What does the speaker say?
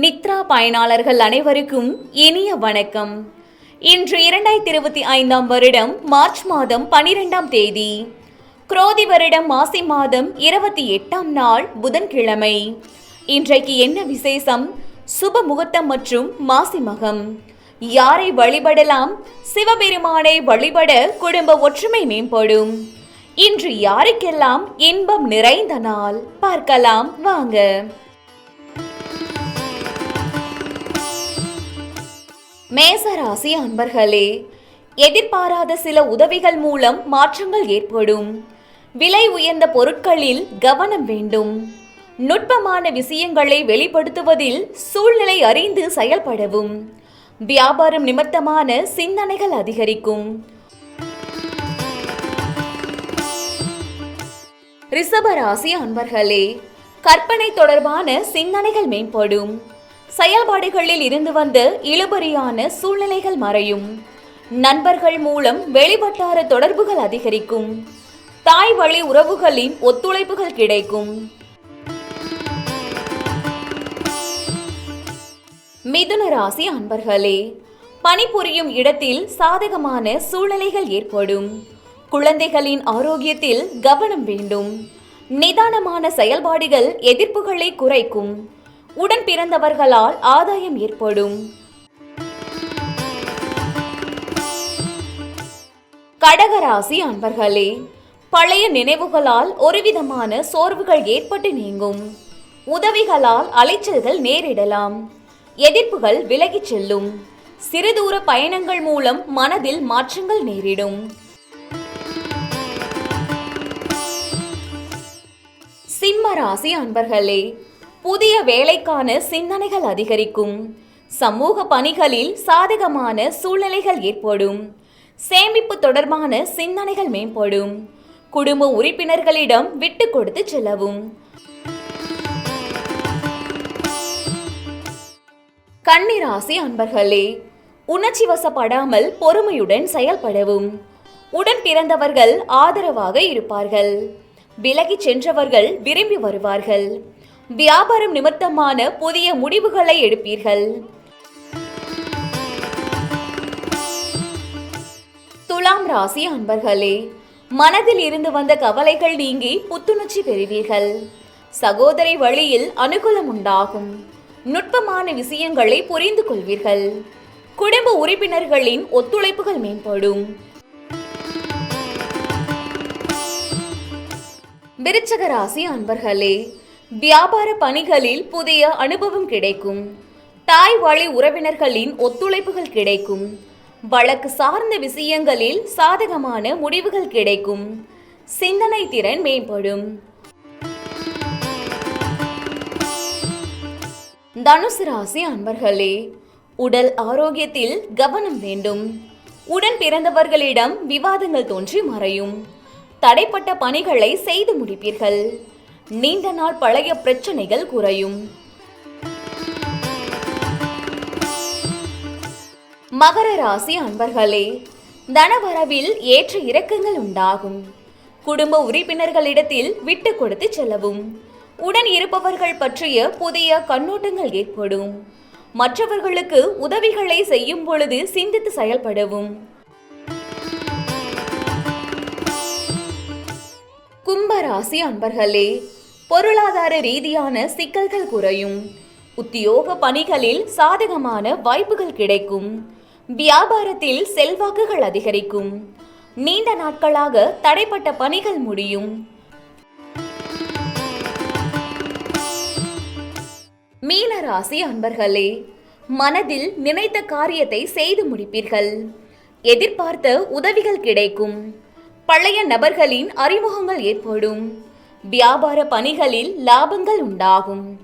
நித்ரா பயனாளர்கள் அனைவருக்கும் இனிய வணக்கம். இன்று இரண்டாயிரத்தி இருபத்தி ஐந்தாம் வருடம் மார்ச் மாதம் பனிரெண்டாம் தேதி. குரோதி வருடம் மாசி மாதம் இருபத்தி எட்டாம் நாள் புதன்கிழமை. இன்றைக்கு என்ன விசேஷம்? சுப முகூர்த்தம் மற்றும் மாசி மகம். யாரை வழிபடலாம்? சிவபெருமானை வழிபட குடும்ப ஒற்றுமை மேம்படும். இன்று யாருக்கெல்லாம் இன்பம் நிறைந்த நாள்? பார்க்கலாம் வாங்க. மேசராசி அன்பர்களே எதிர்பாராத சில உதவிகள் மூலம் மாற்றங்கள் ஏற்படும். விலை உயர்ந்த பொருட்களில் கவனம் வேண்டும். நுட்பமான விஷயங்களை வெளிப்படுத்துவதில் சூழ்நிலை அறிந்து செயல்படவும். வியாபாரம் நிமித்தமான சிந்தனைகள் அதிகரிக்கும். ரிஷபராசி அன்பர்களே கற்பனை தொடர்பான சிந்தனைகள் மேம்படும். செயல்பாடுகளில் இருந்து வந்த இழுபறியான சூழ்நிலைகள் மறையும். நண்பர்கள் மூலம் வெளிவட்டார தொடர்புகள் அதிகரிக்கும். தாய் வழி உறவுகளின் ஒத்துழைப்புகள் கிடைக்கும். மிதுன ராசி அன்பர்களே பணிபுரியும் இடத்தில் சாதகமான சூழ்நிலைகள் ஏற்படும். குழந்தைகளின் ஆரோக்கியத்தில் கவனம் வேண்டும். நிதானமான செயல்பாடுகள் எதிர்ப்புகளை குறைக்கும். உடன் பிறந்தவர்களால் ஆதாயம் ஏற்படும். கடகராசி அன்பர்களே பழைய நினைவுகளால் ஒருவிதமான சோர்வுகள் ஏற்பட்டு நீங்கும். உதவிகளால் அலைச்சல்கள் நேரிடலாம். எதிர்ப்புகள் விலகிச் செல்லும். சிறுதூர பயணங்கள் மூலம் மனதில் மாற்றங்கள் நேரிடும். சிம்ம ராசி அன்பர்களே புதிய வேலைக்கான சிந்தனைகள் அதிகரிக்கும். சமூக பணிகளில் சாதகமான சூழ்நிலைகள் ஏற்படும். சேமிப்பு தொடர்பான சிந்தனைகள் மேம்படும். குடும்ப உறுப்பினர்களிடம் விட்டு கொடுத்து செல்லவும். கன்னிராசி அன்பர்களே உணர்ச்சி வசப்படாமல் பொறுமையுடன் செயல்படவும். உடன் பிறந்தவர்கள் ஆதரவாக இருப்பார்கள். விலகிச் சென்றவர்கள் விரும்பி வருவார்கள். வியாபாரம் நிமித்தமான புதிய முடிவுகளை எடுப்பீர்கள். துலாம் ராசி அன்பர்களே மனதில் இருந்து வந்த கவலைகள் நீங்கி புத்துணர்ச்சி பெறுவீர்கள். சகோதரி வழியில் அனுகூலம் உண்டாகும். நுட்பமான விஷயங்களை புரிந்து கொள்வீர்கள். குடும்ப உறுப்பினர்களின் ஒத்துழைப்புகள் மேம்படும். விருச்சக ராசி அன்பர்களே வியாபார பணிகளில் புதிய அனுபவம் கிடைக்கும். தாய் வழி உறவினர்களின் ஒத்துழைப்புகள் கிடைக்கும். வழக்கு சார்ந்த விஷயங்களில் சாதகமான முடிவுகள் கிடைக்கும். சிந்தனை திறன் மேம்படும். தனுசு ராசி அன்பர்களே உடல் ஆரோக்கியத்தில் கவனம் வேண்டும். உடன் பிறந்தவர்களிடம் விவாதங்கள் தோன்றி மறையும். தடைப்பட்ட பணிகளை செய்து முடிப்பீர்கள். நீண்ட நாள் பழைய பிரச்சனைகள் குறையும். மகர ராசி அன்பர்களே தனவரவில் ஏற்ற இறக்கங்கள் உண்டாகும். குடும்ப உறுப்பினர்களிடத்தில் விட்டு கொடுத்து செல்லவும். உடன் இருப்பவர்கள் பற்றிய புதிய கண்ணோட்டங்கள் ஏற்படும். மற்றவர்களுக்கு உதவிகளை செய்யும் பொழுது சிந்தித்து செயல்படவும். கும்பராசி அன்பர்களே பொருளாதார ரீதியான சிக்கல்கள் குறையும். உத்தியோக பணிகளில் சாதகமான வாய்ப்புகள் கிடைக்கும். வியாபாரத்தில் செல்வாக்குகள் அதிகரிக்கும். நீண்ட நாட்களாக தடைப்பட்ட பணிகள் முடியும். மீனராசி அன்பர்களே மனதில் நினைத்த காரியத்தை செய்து முடிப்பீர்கள். எதிர்பார்த்த உதவிகள் கிடைக்கும். பழைய நபர்களின் அறிமுகங்கள் ஏற்படும். வியாபார பணிகளில் லாபங்கள் உண்டாகும்.